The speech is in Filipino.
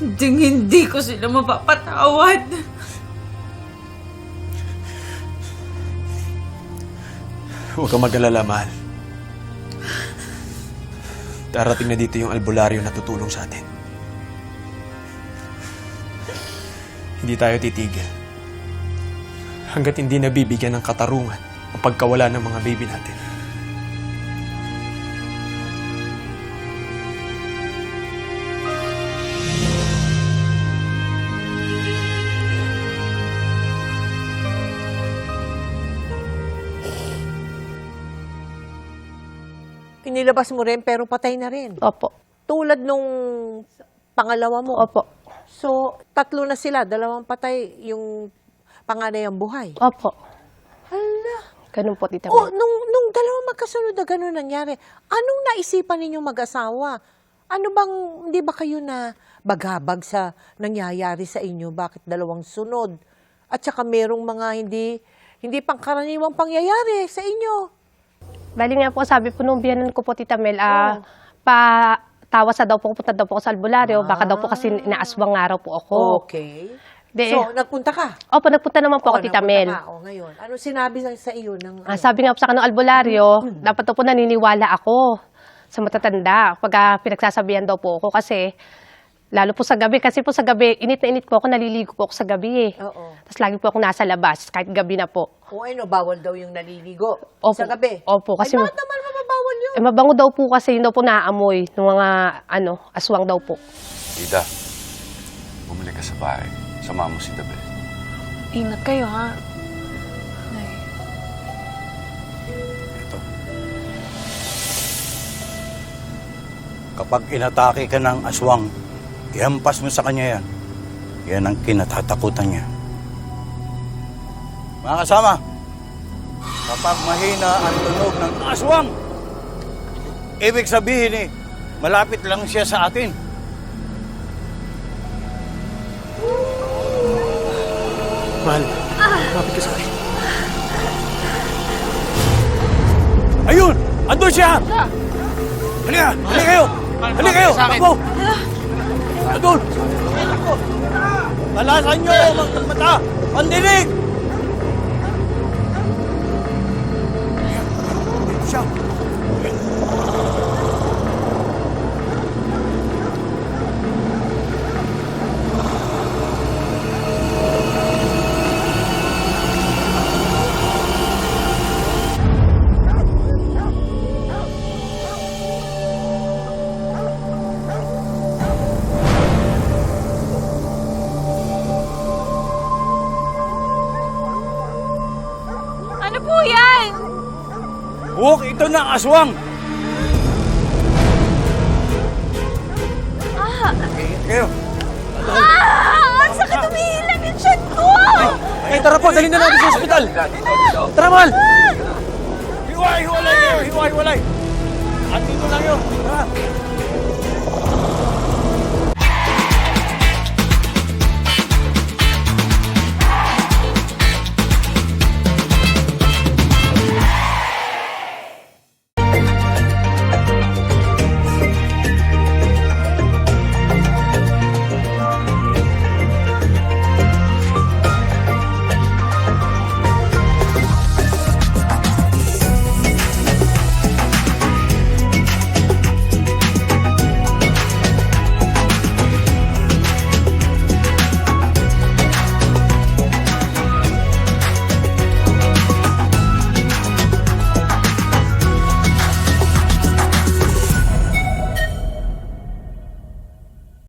Hindi, hindi ko sila mapapatawad. Huwag kang mag-alala, mahal. Darating na dito yung albularyo na tutulong sa atin. Hindi tayo titigil. Hanggat hindi nabibigyan ng katarungan ang pagkawala ng mga baby natin. Pinilabas mo rin pero patay na rin. Opo. Tulad nung pangalawa mo. Opo. So, tatlo na sila. Dalawang patay yung panganay ang buhay. Opo. Hala. Ganun po, Tita Oh, nung, nung dalawang magkasunod na gano'n nangyari, anong naisipan ninyong mag-asawa? Ano bang, hindi ba kayo na bagabag sa nangyayari sa inyo? Bakit dalawang sunod? At saka merong mga hindi, hindi pangkaraniwang pangyayari sa inyo. Bali nga po, sabi po nung biyanan ko po, Tita Mel, ah, Oh. pa tawa sa daw po, punta daw po ako sa albularyo. Baka daw po kasi inaaswang nga raw po ako. Ah. Okay. Di- So, nagpunta ka? Opo, nagpunta naman po Oo, ako, Tita nagpunta Mel. ka. O, ngayon. Ano sinabi sa, sa iyo ng... Ah, ano? sabi nga po sa kanong albularyo, Hmm. dapat daw po naniniwala ako sa matatanda. Pag ah, pinagsasabihan daw po ako kasi, lalo po sa gabi, kasi po sa gabi, init na init po ako, naliligo po ako sa gabi eh. Oo. Tapos lagi po ako nasa labas, kahit gabi na po. O ano, bawal daw yung naliligo Opo. sa gabi? Opo, kasi- Ay, bakit naman mababawal yun? Eh, mabango daw po kasi yun daw po naaamoy ng mga ano, aswang daw po. Tita, bumalik ka sa bahay. Sama mo si Dabe. Ingat kayo, ha? Nay. Ito. Kapag inatake ka ng aswang, ihampas mo sa kanya yan. Yan ang kinatatakutan niya. Mga kasama, kapag mahina ang tunog ng aswang, ibig sabihin eh, malapit lang siya sa atin. Mahal, kapit ka sa akin. Ayun! Andun siya! Halika! Halika kayo! Halika kayo! Takbo! Andun! Talasan nyo ang mata! Pandinig! Siya! Buhok ito ng aswang! Ingat kayo! Ah! Ang sakit umihilang yung tiyan ko! Eh, tara po, dalhin na natin sa ospital. Tara, mahal! Hiwalay! Hiwalay kayo! Hiwalay! Hiwalay! At dito lang yun! Tara!